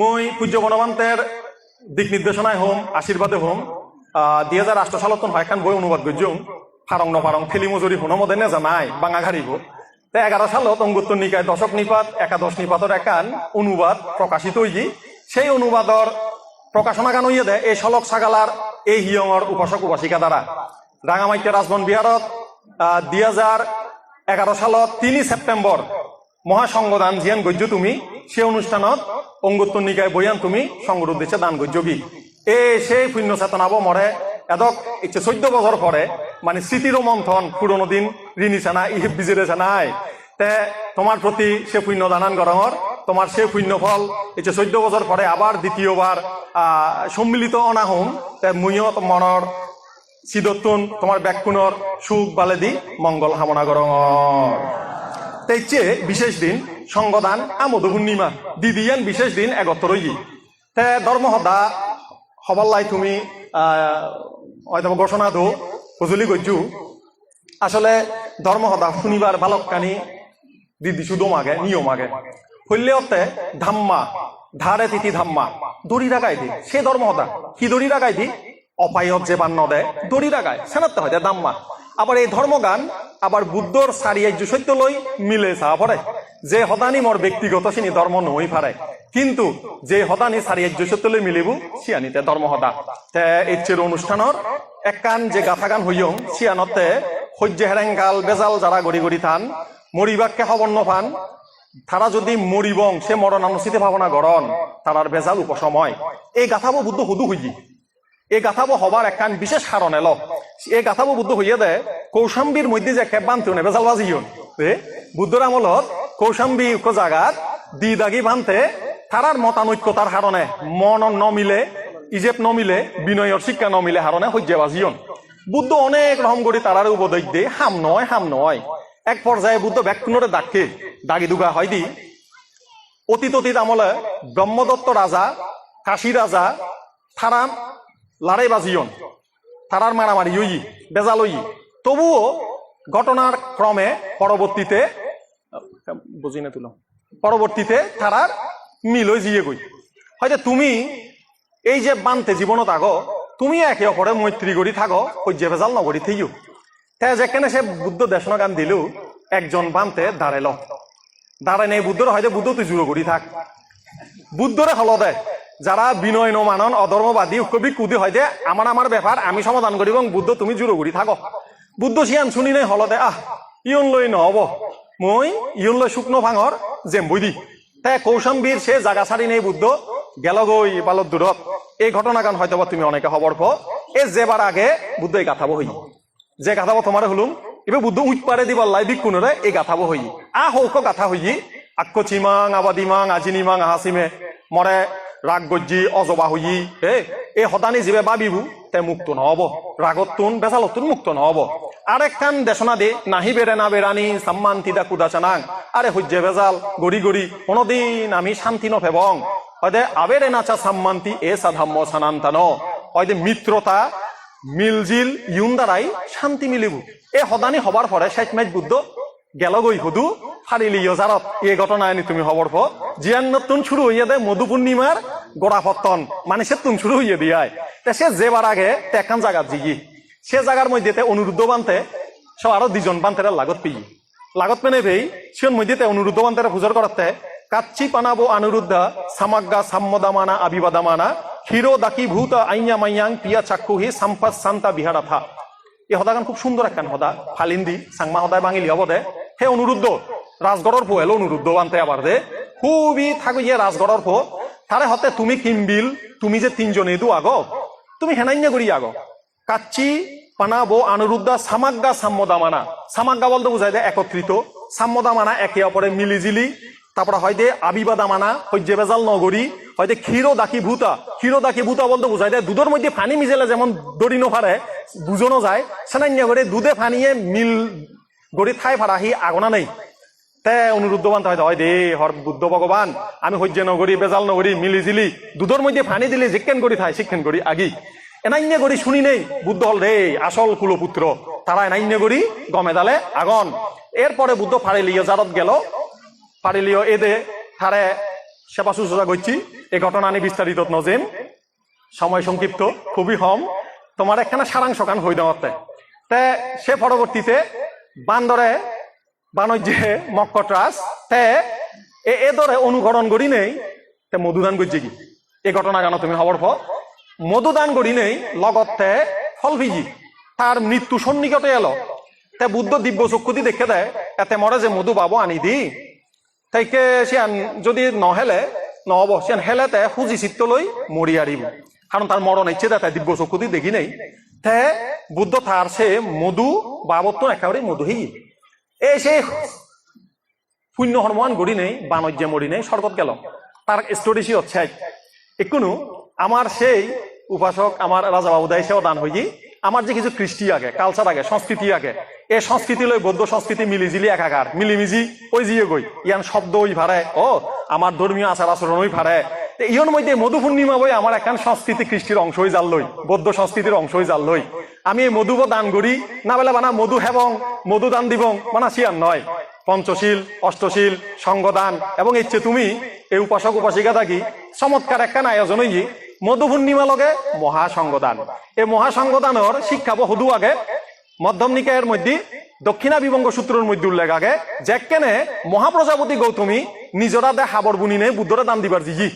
মই পূজ্য বনবান্তের দিক নির্দেশনায় হোম আশীর্বাদে হোম। দুই হাজার আষ্ট সালত এখন বই অনুবাদ করছুম ফারং নফারং ফেলি মজুরি হুনো মদে নেজা নাই বাঙা ঘাড়িব তে এগারো সালত অঙ্গুত্তর নিকায় দশক নিপাত, একাদশ নিপাতর একান অনুবাদ প্রকাশিত হইজি সেই অনুবাদর প্রকাশনা গান হইয়া দেয় এই সলক সাগালার এই হিয়ঙর উপাসক উপাসিকা দ্বারা রাঙামাইতে রাজবন বিহারত দুই হাজার এগারো সালত তিনি সেপ্টেম্বর মহাসংগদান জিয়ান গজ্য তুমি, সেই অনুষ্ঠানত অঙ্গুত্তর নিকায় বইয়ান তুমি সংগর উদ্দেশ্যে দান গজ্যগী এ সেই পুণ্য চেতনাব মরে এদক ইচ্ছে চৈধ্য বছর পরে মানে স্মৃতিরও মন্থন পুরনো দিন ঋণিছে না ইহে বিজিরেছে নাই তে তোমার প্রতি সে পুণ্য দানান গরমর তোমার সে পুণ্য ফল ইচ্ছে চৈধ্য বছর পরে আবার দ্বিতীয়বার সম্মিলিত অনাহম তে মুইও মনৰ চিদতুন তোমার ব্যাকুণর সুখ বালেদি মঙ্গল কামনা গরমর তেইচে বিশেষ দিন সংগদান আমোদ পূর্ণিমা দিদিয়ান বিশেষ দিন একত্র রই তে ধর্মহদা, হবাল্লাই তুমি হয়তো ঘোষণা দো হুজুলি গজ্জু আসলে ধর্মহদা শুনিবার বালককানি দিদি শুধু মাগে নিয়ম আগে। হইলেওতে ধাম্মা, ধারে তিথি ধাম্মা দড়ি রাগাই দি। সে ধর্মহদা, কি দড়ি রাগাই দি? অপায়ত যে বান্ন দেয় দড়ি রাগায় সেনাতে হয় দাম্মা আবার এই ধর্মগান আবার বুদ্ধর সারিয়াই সত্য লই মিলে চা পড়ে যে হদানি মোর ব্যক্তিগত সিনি ধর্ম নই পারে কিন্তু যে হদানি সারিয়াই সত্য লই মিলিবু সিয়ানিতে ধর্ম হদা। তে এইচের অনুষ্ঠানৰ একান যে গাথা গান হইয়ং সিয়ানতে সহ্য হেরেঙ্গাল বেজাল যারা গড়ি গড়ি থান, মরিবাককে হবন্ন পান তারা যদি মরিবং, সে মরণানুচিতে ভাবনা গরণ তারার বেজাল উপসময়। এই গাথাবো বুদ্ধ হুদু হইজি। এই গাথাবো হবার একখান বিশেষ কারণ এলো। এই গাথাবো বুদ্ধ হইয়া দে, কৌশাম্বীর মধ্যে যে খেপ বানতে নে বেজাল বাজি হন এ বুদ্ধর আমলত কৌশাম্বী উক্ত জাগাত দি দাগি বানতে তারার মতানৈক্যতার কারণে মন নমিলে, ইজেপ নমিলে বিনয়র শিক্ষা নমিলে হারণে সহ্য বাজিয়ন বুদ্ধ অনেক রকম করে তারার উপদেশ দিয়ে হাম নয় হাম নয়। এক পর্যায়ে বুদ্ধ ব্যাকুণরে দাগকে দাগি দুগা হয় দি, অতীত অতীত আমলে ব্রহ্মদত্ত রাজা কাশী রাজা তারা লড়াই বাজিয়ন থারার মারামারি ইই বেজাল ইই তবুও ঘটনার ক্রমে পরবর্তীতে বুঝি না তুলো। পরবর্তীতে তারার মিল হয়ে জিয়ে গই। হয়তো তুমি এই যে বানতে জীবনত আগো, তুমি একে অপরে মৈত্রী গড়ি থাকো সহ্য ভেজাল নগরী থেইও তে যেখানে সে বুদ্ধ দেশন গান দিলেও একজন বানতে দাঁড়াইল। দাঁড়ায় নেই বুদ্ধর, হয়তো বুদ্ধ তুই জুড়ো গড়ি থাক। বুদ্ধরে হল দে, যারা বিনয় নমানন অধর্মবাদী কবি কুদি হয় যে আমার আমার ব্যাপার, আমি সমাধান করি এবং বুদ্ধ তুমি জুড়ো গড়ি থাকো বুদ্ধ সিয়ান শুনি নাই হল দে, আহ, ইয়ন লই নহব। মই লই শুকনো ভাঙর জেম বই দি। তে কৌশম্বীর সে জাগা ছাড়ি নেই বুদ্ধ। গেল গই বালত দূরত এই ঘটনা গান হয়তো তুমি অনেকে খবর পো এ যেবার আগে বুদ্ধ এই গাথাবো হই যে গাথাবো তোমার হলুম। এবার বুদ্ধ উইট পারে দিবার লাই বিকুনরে এই গাথাবো হই আ হৌক গাথা হই আক্ক চিমাং আবাদিমাং আজিনিমাং আহাসিমে মরে রাগ গজ্জি অজবা হই এ এই হদানি জীবে বাবিবু তে মুক্ত নহব। রাগতুন বেজালতুন মুক্ত নহব। আরেকখান দেশনা দে নাহি বেড়ে না বেড়ানি সাম্মান তিদা কুদা চানাং। আরে হজ্জে বেজাল গড়ি গড়ি, কোনদিন আমি শান্তি নফেবং হয়দে আবেরে নাচা সাম্মান্তি এ সাধাম্য সানান্তানো হয়দে মিত্রতা, মিলজিল ইউন দ্বারাই শান্তি মিলিব। এ হদানি হবার পরে শেষ মেজ বুদ্ধ গেল গই হুদু ফারিলি ইয়জারত এই ঘটনা আনি তুমি খবর পো জিয়ান নতুন শুরু হইয়া দে মধু পূর্ণিমার গোড়া মানে সে তুন শুরু হইয়া দিয়ায় তে সে যেবার আগে তে একখান জায়গা জিগি। সে জায়গার মধ্যে অনুরুদ্ধ বানতে সব আরও দুজন বানতে লাগত পেয়ে লাগত পেনে পেয়ে সিয়ন মধ্যে অনুরুদ্ধ বানতে পূজার করাতে, কাচ্চি পানাবো অনুরুদ্ধা সামাগ্গা সাম্মদামানা, আবিবাদামানা, হিরো দাকি ভূত আইয়া মাইয়াং পিয়া চাক্ষুহি সাম্পাস সান্তা বিহারাথা। এই সদাগান খুব সুন্দর একখান সদা ফালিন্দি, সাংমা সদায় বাঙিলি হব দে। হে অনুরুদ্ধ, রাজগড়র পো এলো অনুরুদ্ধ বানতে আবার দে। খুবই থাকো ইয়ে রাজগড়র পো। তারে হতে তুমি কিমবিল, তুমি যে তিনজনে দু আগ, তুমি হেনাইন্য করি আগ। কাচ্চি পানা বো অনুরুদ্ধা সামাগ্গা সাম্মদামানা। সামাগ্গা বলতে বুঝাই দে একত্রিত। সাম্মদামানা একে অপরে মিলিজিলি। তারপরে হয়তো আবিবাদা মানা হজ্জে বেজাল নগরী হয়তো ক্ষীরো দাকি ভূতা। ক্ষীরো দাকি ভূতা বলতে বুঝাই দেয় দুধের মধ্যে পানি মিজেলে যেমন দড়ি নফারে বুঝনো যায়, সেনান্য করে দুধে ফানিয়ে মিল গড়ি ঠাই ফাড়াহি আগনা নেই। তে অনুরুদ্ধ বানতে হয় হয় দে, হর বুদ্ধ ভগবান, আমি হজ্জে নগরী, বেজাল নগরী, মিলিজিলি, দুধের মধ্যে ফানি দিলে জিজ্ঞেন করি থাই শিক্ষেন করি আগি। এনাইন্য করি শুনি নেই, বুদ্ধ হল রে, আসল কুলপুত্র। তারা এনাইন্য গমে দালে আগন। এরপরে বুদ্ধ ফাড়ে লিয়ে জারত গেল। পারিলিও এদে তারে সেবা শুশ্রূষা করছি এই ঘটনা আমি বিস্তারিত নজিম। সময় সংক্ষিপ্ত, খুবই কম তোমার একখানা সারাংশ কান হই দেওয়াতে। তে সে পরবর্তীতে বান্দরে বাণিজ্যে মক্কট্রাস তে এ এ অনুকরণ করি নেই, তে মধুদান করছে কি এই ঘটনা কেন তুমি খবর পর মধুদান করি নেই, লগতে ফল ভিজি তার মৃত্যু সন্নিকটে এলো। তে বুদ্ধ দিব্য চক্ষুতি দেখে দেয়, এতে মরে যে মধু পাবো আনি দি। তাইকে সিয়ান যদি নহেলে, নহব। সিয়ান হেলেতে সুজি চিত্ত লৈ মৰি আৰিব। কাৰণ তাৰ মৰণ ইচ্ছে তাই দিব্য চকুদি দেখি নেই। তে বুদ্ধ তার সে মধু বাবত্ত একেবারে মধু হি এই সেই শূন্য হরমান গড়ি নেই, বাণিজ্য মরি নেই স্বর্গত গেল। তার স্টোরি সে হচ্ছে একটু আমার সেই উপাসক আমার রাজা বাবুদাই সেও দান হই আমার যে কিছু কৃষ্টি আগে কালচার আগে, সংস্কৃতি আগে, এই সংস্কৃতি লই বৌদ্ধ সংস্কৃতি মিলিজিলি একাকার মিলিমিজি ওই জিয়ে গই ইয়ান শব্দ ওই ভারে ও আমার ধর্মীয় আচার আচরণ ওই তে ইয়ন মধ্যে মধু পূর্ণিমা বই আমার একখান সংস্কৃতি কৃষ্টির অংশ হয়ে জাল লই বৌদ্ধ সংস্কৃতির অংশ হয়ে জাল লই আমি এই মধুব দান করি না বেলা বানা মধু হেবং, মধু দান দিবং মানা সিয়ান নয়। পঞ্চশীল, অষ্টশীল সঙ্গদান এবং ইচ্ছে তুমি, এই উপাসক উপাসিকা থাকি চমৎকার একখান আয়োজন হই মধু পূর্ণিমা লগে মহাসংগদান। এই মহাসংগদানের শিক্ষা বহুদু আগে মধ্যম নিকায়ের মধ্যে, দক্ষিণা বিবঙ্গ সূত্রের মধ্যে উল্লেখ আগে, যে কেনে মহাপ্রজাপতি গৌতমী নিজরা দে হাবর বুনি নে বুদ্ধরে দান দিবার জি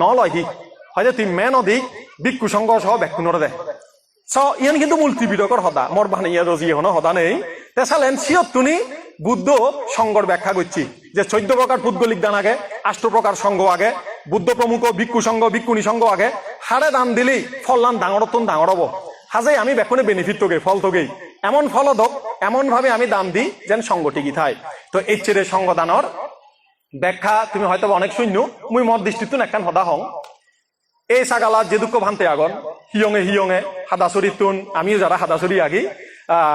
ন লয় হি হয়তো তুই মেন অধিক ভিক্ষু সংঘ সহ ব্যাকুণরে দে। চ, ইয়ান কিন্তু মূল ত্রিপিটকর হদা মর বানিয়া রজি হন হদা নেই। তে চালেন সিয়ত তুনি বুদ্ধ সংঘর ব্যাখ্যা করছি যে চৈদ্দ প্রকার পুদ্গলিক দান আগে, আষ্ট প্রকার সংঘ আগে বুদ্ধ প্রমুখ, ভিক্ষু সংঘ, ভিক্ষুণী সংঘ আগে। হারে দান দিলেই ফল দান ডাঙর তুন ডাঙর হব। হাজে আমি বেখনে বেনিফিট তোগে ফল তোগেই। এমন ফল দক এমন ভাবে আমি দান দিই যেন সংঘ টিকি থাই তো এই চেরে সংঘ দানর ব্যাখ্যা তুমি হয়তো অনেক শূন্য মুই মত দৃষ্টিতুন একখান হদা হং এই ছাগালাত যে দুঃখ ভান্তে আগন হিয়ঙে হিয়ঙে হাদাচুরিত তুন আমিও যারা হাদাচুরি আগি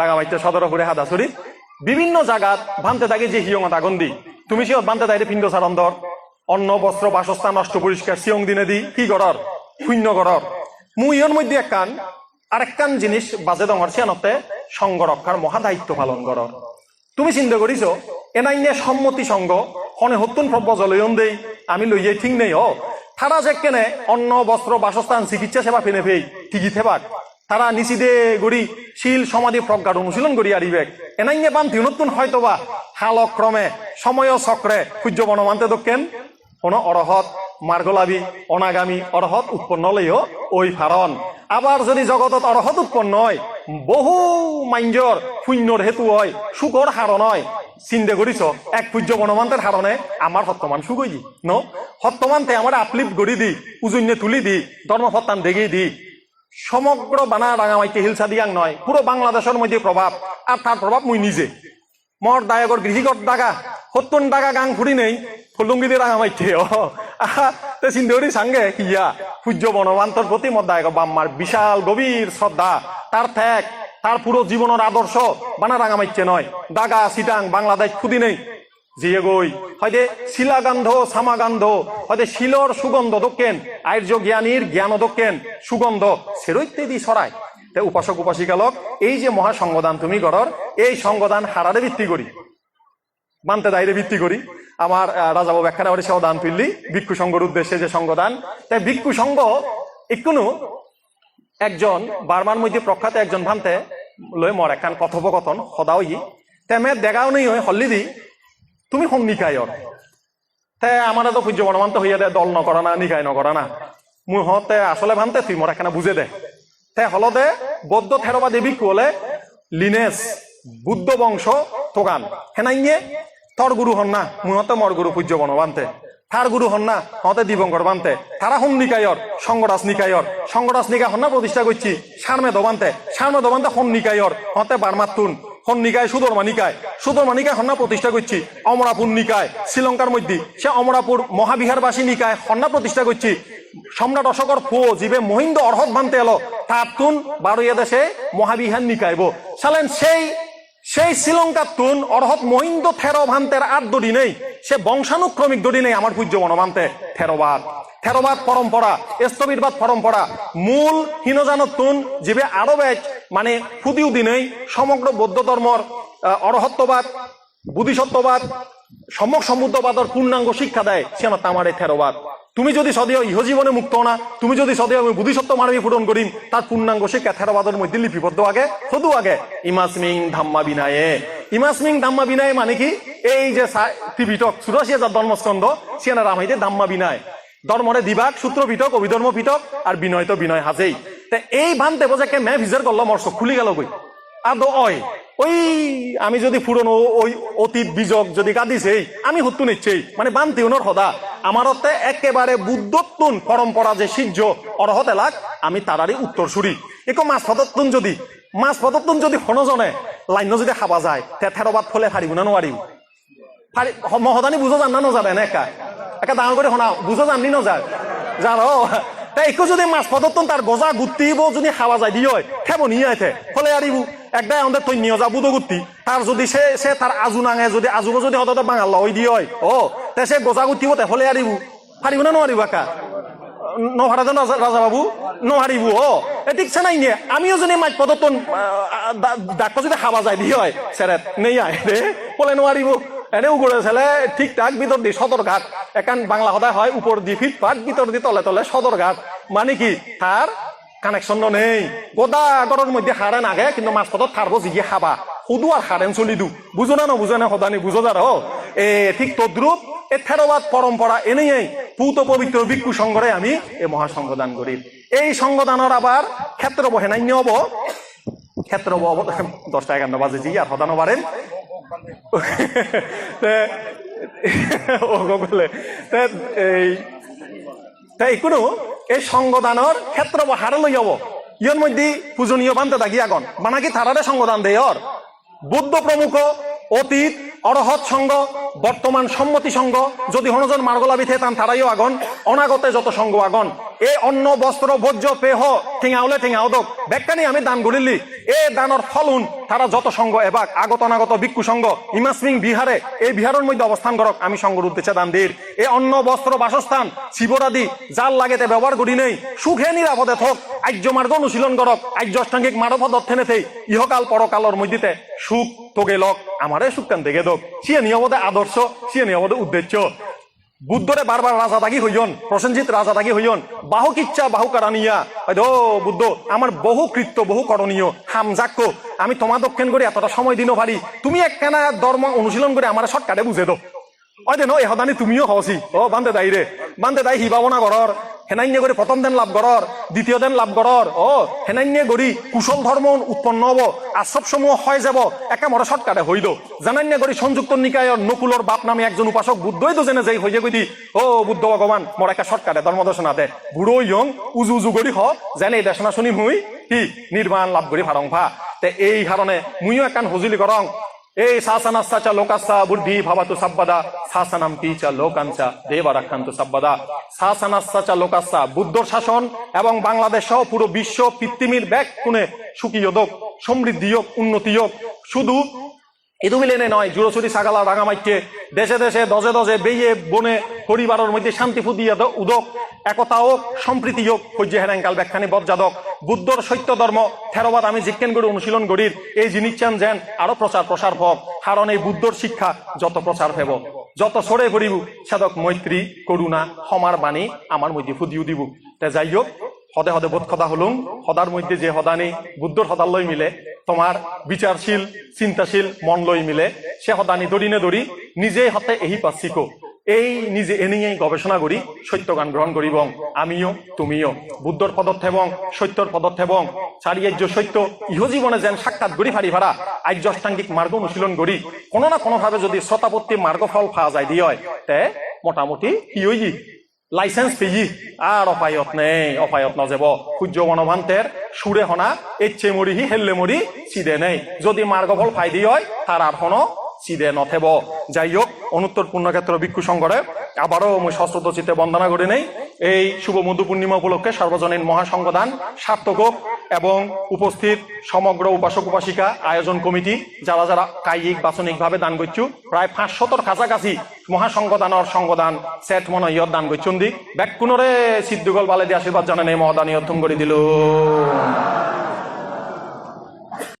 রাঙামাইতে সদরপুরে হাদাচুরিত বিভিন্ন জায়গাত ভান্তে থাকি যে হিয়ঙত আগুন দি তুমি সিহত ভান্তে তাইরে পিণ্ড সারন্দর অন্ন, বস্ত্র, বাসস্থান নষ্ট পরিষ্কার, সিয়ং দিনে দি, কি গড়র? শূন্য গড়র। মুই ইয়র মধ্যে একখান আরেকখান জিনিস বাজে দঙর সিয়ানতে সংঘ রক্ষার মহা দায়িত্ব পালন করর তুমি চিন্তা করিছ এনাইনে সম্মতি সংঘ হনে হতুন প্রব্রজলয়ন দেই, আমি লইয়ে ঠিক নেই হ তারা যে কেনে অন্ন, বস্ত্র, বাসস্থান, চিকিৎসা সেবা ফেনে ফেই, ঠিকই থেবাক। তারা নিচিদে গড়ি, শিল, সমাধি, প্রজ্ঞার অনুশীলন করি আরিবেক। এনাইনে বান নতুন হয়তোবা, হালক্রমে, সময় চক্রে সূর্য বনমান্তে দক্ষেন কোন অরহত মার্গলাবী অনাগামী, অরহত উৎপন্ন লইও ওই ফারণ আবার যদি জগতত অরহত উৎপন্ন হয়, বহু মাঞ্জর শূন্যর হেতু হয় সুখর হারণ হয়। চিন্তা করিছ এক পূজ্য বনমান্তের হারণে আমার সত্যমান হই ন? সত্যমান্তে আমার আপলিপ গড়ি দি, উজুন্যে তুলি দি ধর্মসত্তান দেগি দি সমগ্র বানা রাঙামাইকে হিলসা দিয়াং নয় পুরো বাংলাদেশের মধ্যে প্রভাব আর তার প্রভাব মুই নিজে। মর দায়গর গৃহীগর দাগা সত্তর টাকা গাং ফুরি নেই ফুলুঙ্গিতে রাঙামাইতে ও আহা, তে করি সাঙ্গে ইয়া সূর্য বনবান্তর প্রতি মত দায়গ বাম্মার বিশাল গভীর শ্রদ্ধা তার ত্যাগ তার পুরো জীবনের আদর্শ বানা রাঙামাইছে নয়, দাগা সিটাং বাংলাদেশ খুদি নেই। জিয়ে গই হয়তো শিলাগান্ধ, সামাগান্ধ হয়তো শিলর সুগন্ধ দক্ষেন আর্য জ্ঞানীর জ্ঞান দক্ষেন সুগন্ধ সেরৈত্যদি তে উপাসক উপাসিকালক এই যে মহাসংগদান তুমি গড়র, এই সংগদান হারারে ভিত্তি করি। মানতে দায়রে ভিত্তি করি। আমার রাজাবাবু ব্যাখ্যা সেও দান তুললি ভিক্ষু সংঘর উদ্দেশ্যে যে সংগদান। তাই ভিক্ষু সংঘ একটু একজন বারবার মধ্যে প্রখ্যাত একজন ভান্তে লই মর একখান কথোপকথন সদাও ই তেমে দেখাও নেই হয় হল্লি দি, তুমি সং নিকায়র তে আমার তো সূর্য বনমান্ত হইয়া দে, দল নকরা না, নিকায় নকরা না। মুই হতে আসলে ভান্তে তুই মর একখানা বুঝে দে। তে হলদে বৌদ্ধ থেরবা দেবী কোলে লিনেস, বুদ্ধ বংশ তোগান। হেনাইয়ে, তর গুরু হন না মুহতে মর গুরু পূজ্য বনবান্তে। থার গুরু হন না হতে দিবঙ্কর বান্তে। তারা হোম নিকায়র সঙ্গরাজ নিকায়র। সঙ্গরাজ নিকায় হন না প্রতিষ্ঠা করছি সারমে দবান্তে। সারমে দবান্তে হন নিকায়র হতে বারমাতুন হন নিকায় সুদর্মা নিকায়। সুদর্মা নিকায় হন্না প্রতিষ্ঠা করছি অমরাপুর নিকায়, শ্রীলঙ্কার মধ্যে। সে অমরাপুর মহাবিহারবাসী নিকায় হন্না প্রতিষ্ঠা করছি সম্রাট অশোকর ফো জীবে মহিন্দ অর্হত ভান্তে এলো। তাতুন বারোয়া দেশে মহাবিহার নিকায়ব সালেন সেই সেই শ্রীলঙ্কার তুন অর্হত মহিন্দ থেরো ভান্তের আর দড়ি নেই। সে বংশানুক্রমিক দড়ি নেই আমার পূজ্য বনমান্তে থেরোবাদ। থেরোবাদ পরম্পরা, স্থবিরবাদ পরম্পরা, মূল হীনজানত তুন জীবে আরও বেচ মানে ফুদিউ দিনেই সমগ্র বৌদ্ধ ধর্মর অরহত্ববাদ বুদ্ধিসত্ত্ববাদ সম্যক সমুদ্রবাদর পূর্ণাঙ্গ শিক্ষা দেয়, সে আমার তামারে থেরোবাদ। তুমি যদি সদেহ ইহ জীবনে মুক্ত না, তুমি যদি সদেহ আমি বুদ্ধিসত্ত্ব মানবী পূরণ করিম, তার পূর্ণাঙ্গ সে ক্যাথেরাবাদের মধ্যে লিপিবদ্ধ আগে, সদু আগে। ইমাসমিং ধাম্মা বিনায়ে। ইমাসমিং ধাম্মা বিনায়ে মানে কি? এই যে ত্রিপিটক চুরাশি হাজার ধর্মস্কন্ধ, সিয়ানা রামাইতে ধাম্মা বিনায়। ধর্মরে দিবাক সূত্র পিটক অভিধর্ম পিটক আর বিনয় তো বিনয় হাজেই। তে এই ভানতে বোঝা কে মে ভিজার করল মর্ষ খুলি গেল কই? তো অয়। ওই, আমি যদি পুরনো ওই অতীত বীজক যদি কাঁদিছে আমি হত্যু নিচ্ছেই। মানে বান্তি উনর সদা। আমার একেবারে বুদ্ধত্তুন পরম্পরা যে সিজ্জ অরহত এলাক আমি তারারই উত্তর সুরি। একো মাছ পদত্তুন যদি, মাছ পদত্তুন যদি হনজনে, লাইন যদি খাবা যায়, তে থেরবাদ ফলে হারিব না ফারি মহদানি বুঝো জান না নজাবে না একা। একা ডাঙৰ কৰি শুনাও বুঝো জানি নযায় জানো তাই একো যদি মাছ পদত্তন তার গজা গুটিব যদি খাওয়া যায় দিয়ে খেব নিয়ে ফলে আরিব একদাই আমাদের তৈ নিয়ে যাব তার যদি সে সে তার আজু নাঙে, যদি আজুব যদি হতে বাঙাল লই দিয়ে হয় ও তে সে গজা গুটিব তে ফলে আরিব পারিব না নোৱাৰিব একা নহারা যেন রাজা বাবু? নহারিব ও এ ঠিক নাই নিয়ে। আমিও যদি মাছ পদত্তন ডাক্তার যদি খাওয়া যায় দিয়ে হয় সেরেত নেই আয় রে বলে নোৱাৰিব। এনেও করে ছেলে ঠিকঠাক ভিতর দি সদর ঘাট। একান বাংলা সদায় হয় উপর দি ফিটপাট ভিতর দি তলে তলে সদর ঘাট। মানে কি? তার কানেকশন নেই। গোদা গরের মধ্যে হারেন আগে কিন্তু মাছ পথত থারবো জিগে খাবা। শুধু আর হারেন চলি দু বুঝো না বুঝো না সদানি বুঝো যার এ, ঠিক তদ্রুপ এ থেরবাদ পরম্পরা এনেই পুত পবিত্র ভিক্ষু সংঘরে আমি এই মহাসংঘদান করি এই সংঘদানের আবার ক্ষেত্র বহেনান্য হব ক্ষেত্র হব দশটা এগারো বাজে জি আর সদানো পারেন ও এই তাই কোনো এই সংগদানৰ ক্ষেত্র হারে লই যাব ইয়র মধ্যে পূজনীয় বানতে থাকি আগন। বানাকি থারারে সংগদান দেয়র বুদ্ধ প্রমুখ অতীত অরহৎ সংঘ বর্তমান সম্মতি সংঘ, যদি হনজন মার্গলা বিথে তান থারাইও আগন, অনাগতে যত সংঘ আগন। এ অন্ন, বস্ত্র, ভোজ্য, পেহ ঠিঙাওলে ঠিঙাও দক। ব্যাখ্যানি আমি দান এ দানর ফলুন, তারা যত সংঘ এবাক, আগত অনাগত ভিক্ষু সংঘ ইমাসমিং বিহারে, এই বিহারের মধ্যে অবস্থান করক, আমি দান দির। এ অন্ন, বস্ত্র, বাসস্থান, শিবরাদি, যার লাগেতে ব্যবহার করি নেই, সুখে নিরাপদে থক, আর্য মার্গ অনুশীলন করক, আর্য অষ্টাঙ্গিক মানব থেই ইহকাল পরকালর মধ্যে সুখ তোগে লক, আমারে সুখ দেখে দক। সিয়ে নিয়মতে আদর্শ, সিয়ে নিয়মতে উদ্দেশ্য। বুদ্ধরে বারবার রাজা দাগি হইয়ন, প্রসেনজিৎ রাজা দাগি হইয়ন। বাহু কিচ্ছা, বাহু কারানিয়া হয়তো বুদ্ধ, আমার বহু কৃত্য, বহু করণীয়। হাম যাক্য আমি তোমার দক্ষিণ করে এতটা সময় দিন পারি। তুমি একখানা ধর্ম অনুশীলন করে আমার শর্টকাটে বুঝে দো ওই দেন এ সদানি তুমিও হসি ও বান্ধে দাই রে বান্ধে দাই হিবাবনা করর হেনান্য করে প্রথম দিন লাভ করর দ্বিতীয় দিন লাভ করর ও হেনান্য করি কুশল ধর্ম উৎপন্ন হব আশ্রব সমূহ হয় যাব একে মরে শর্টকাটে হইল জানান্য করি সংযুক্ত নিকায় নকুলর বাপ নামে একজন উপাসক বুদ্ধই তো জেনে যাই হয়ে গই ও বুদ্ধ ভগবান মোর একা শর্টকাটে ধর্ম দর্শনা দে। বুড়ো ইয়ং, উজু উজু করি হ, যেন এই দেশনা শুনি মুই কি নির্মাণ লাভ করি ফারং ভা। তে এই কারণে মুইও একান হুজুলি করং এই শাসনাস্তাচা লোকাস্তা বুদ্ধি ভাবাতু সাব্বাদা, শাসনাম পিচা লোকাঞ্চা, দেবা রাখান্তু সাব্বাদা। শাসনাস্তাচা লোকাস্তা, বুদ্ধর শাসন এবং বাংলাদেশ সহ পুরো বিশ্ব পৃথিবীর ব্যাক কোণে সুখী হোক সমৃদ্ধি হোক উন্নতি হোক শুধু ইদুমিলেনে নয় জুরোচুরি সাগালা রাঙামাইকে দেশে দেশে, দজে দজে বেয়ে বনে পরিবারের মধ্যে শান্তি ফুদিয়া উদক। একতা হোক সম্প্রীতি হোক সহ্য হেরাঙ্কাল ব্যাখ্যানি বজ্জাদক বুদ্ধর সত্য ধর্ম, থেরবাদ আমি জিজ্ঞেন করে, অনুশীলন করির। এই জিনিস চান যেন আরও প্রচার প্রসার হোক। কারণ এই বুদ্ধর শিক্ষা যত প্রচার হেব যত সরে পড়িব, সাধক মৈত্রী করুণা, সমার বাণী আমার মধ্যে ফুদিও দিব। তে যাই হোক সদে সদে বোধ কথা হলুম সদার মধ্যে যে সদানি বুদ্ধর সদার লই মিলে, তোমার বিচারশীল, চিন্তাশীল মন লই মিলে, সে সদানি দড়িনে দড়ি নিজেই হতে এহি পাচ্ছিকো। এই নিজে এনেই গবেষণা করি, সত্যগান গ্রহণ করিব, আমিও, তুমিও। বুদ্ধর পদক্ষেপং, সত্যর পদক্ষেপং চারিয়ার্য সত্য, ইহ জীবনে যেন সাক্ষাৎ গড়ি ফারি ভাড়া, আর্য অষ্টাঙ্গিক মার্গ অনুশীলন করি। কোনো না কোনোভাবে যদি শ্রোতাপত্তি মার্গফল পাওয়া যায় দিয়ে, তে মোটামুটি কি লাইসেন্স পেয়ে আর অপায়ত নেই অপায়ত নজেব সূর্য গণভান্তের সুরে হনা এচ্ছে মরিহি হেললে মরি চিদে নেই যদি মার্গফল ফাইদি হয় তার আর হন চিদে নথেব যাই হোক অনুত্তর পূর্ণক্ষেত্র ভিক্ষু সংঘরে আবারও মুই সশ্রত চিতে বন্দনা করে নেই এই শুভ মধু পূর্ণিমা উপলক্ষে সর্বজনীন মহাসংগদান, সার্থক এবং উপস্থিত সমগ্র উপাসক উপাসিকা, আয়োজন কমিটি, যারা যারা কায়িক বাচনিকভাবে দান করছু, প্রায় পাঁচশতর কাছাকাছি মহাসংগদানর সংগদান সেট মন ইয়ত দান করছুন দি ব্যাকুণরে সিদ্ধুগল বালে দিয়ে আশীর্বাদ জানানে মহদানী অধ্যম করে দিল